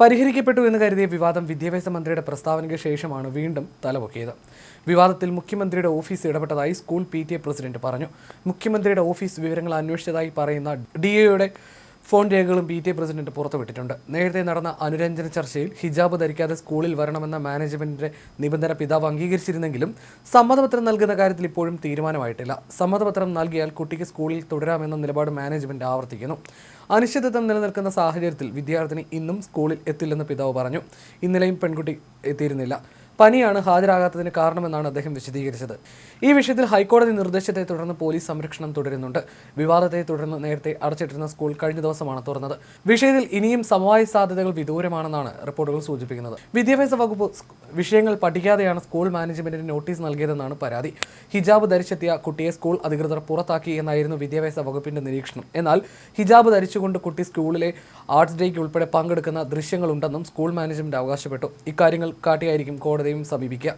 പരിഹരിക്കപ്പെട്ടു എന്ന് കരുതിയ വിവാദം വിദ്യാഭ്യാസ മന്ത്രിയുടെ പ്രസ്താവനയ്ക്ക് ശേഷമാണ് വീണ്ടും തലപൊക്കിയത്. വിവാദത്തിൽ മുഖ്യമന്ത്രിയുടെ ഓഫീസ് ഇടപെട്ടതായി സ്കൂൾ പി പ്രസിഡന്റ് പറഞ്ഞു. മുഖ്യമന്ത്രിയുടെ ഓഫീസ് വിവരങ്ങൾ അന്വേഷിച്ചതായി പറയുന്ന ഡി എയുടെ ഫോൺ രേഖകളും പി ടി എ പ്രസിഡന്റ് പുറത്തുവിട്ടിട്ടുണ്ട്. നേരത്തെ നടന്ന അനുരഞ്ജന ചർച്ചയിൽ ഹിജാബ് ധരിക്കാതെ സ്കൂളിൽ വരണമെന്ന മാനേജ്മെന്റിന്റെ നിബന്ധന പിതാവ് അംഗീകരിച്ചിരുന്നെങ്കിലും സമ്മതപത്രം നൽകുന്ന കാര്യത്തിൽ ഇപ്പോഴും തീരുമാനമായിട്ടില്ല. സമ്മതപത്രം നൽകിയാൽ കുട്ടിക്ക് സ്കൂളിൽ തുടരാമെന്ന നിലപാട് മാനേജ്മെന്റ് ആവർത്തിക്കുന്നു. അനിശ്ചിതത്വം നിലനിൽക്കുന്ന സാഹചര്യത്തിൽ വിദ്യാർത്ഥിനി ഇന്നും സ്കൂളിൽ എത്തില്ലെന്ന് പിതാവ് പറഞ്ഞു. ഇന്നലെയും പെൺകുട്ടി എത്തിയിരുന്നില്ല. പനിയാണ് ഹാജരാകാത്തതിന് കാരണമെന്നാണ് അദ്ദേഹം വിശദീകരിച്ചത്. ഈ വിഷയത്തിൽ ഹൈക്കോടതി നിർദ്ദേശത്തെ തുടർന്ന് പോലീസ് സംരക്ഷണം തുടരുന്നുണ്ട്. വിവാദത്തെ തുടർന്ന് നേരത്തെ അടച്ചിട്ടിരുന്ന സ്കൂൾ കഴിഞ്ഞ ദിവസമാണ് തുറന്നത്. വിഷയത്തിൽ ഇനിയും സമവായ സാധ്യതകൾ വിദൂരമാണെന്നാണ് റിപ്പോർട്ടുകൾ സൂചിപ്പിക്കുന്നത്. വിദ്യാഭ്യാസ വകുപ്പ് വിഷയങ്ങൾ പഠിക്കാതെയാണ് സ്കൂൾ മാനേജ്മെന്റിന് നോട്ടീസ് നൽകിയതെന്നാണ് പരാതി. ഹിജാബ് ധരിച്ചെത്തിയ കുട്ടിയെ സ്കൂൾ അധികൃതർ പുറത്താക്കി എന്നായിരുന്നു വിദ്യാഭ്യാസ വകുപ്പിന്റെ നിരീക്ഷണം. എന്നാൽ ഹിജാബ് ധരിച്ചുകൊണ്ട് കുട്ടി സ്കൂളിലെ ആർട്സ് ഡേക്ക് ഉൾപ്പെടെ പങ്കെടുക്കുന്ന ദൃശ്യങ്ങളുണ്ടെന്നും സ്കൂൾ മാനേജ്മെന്റ് അവകാശപ്പെട്ടു. ഇക്കാര്യങ്ങൾ കാട്ടിയായിരിക്കും കോടതിയും സമീപിക്കുക.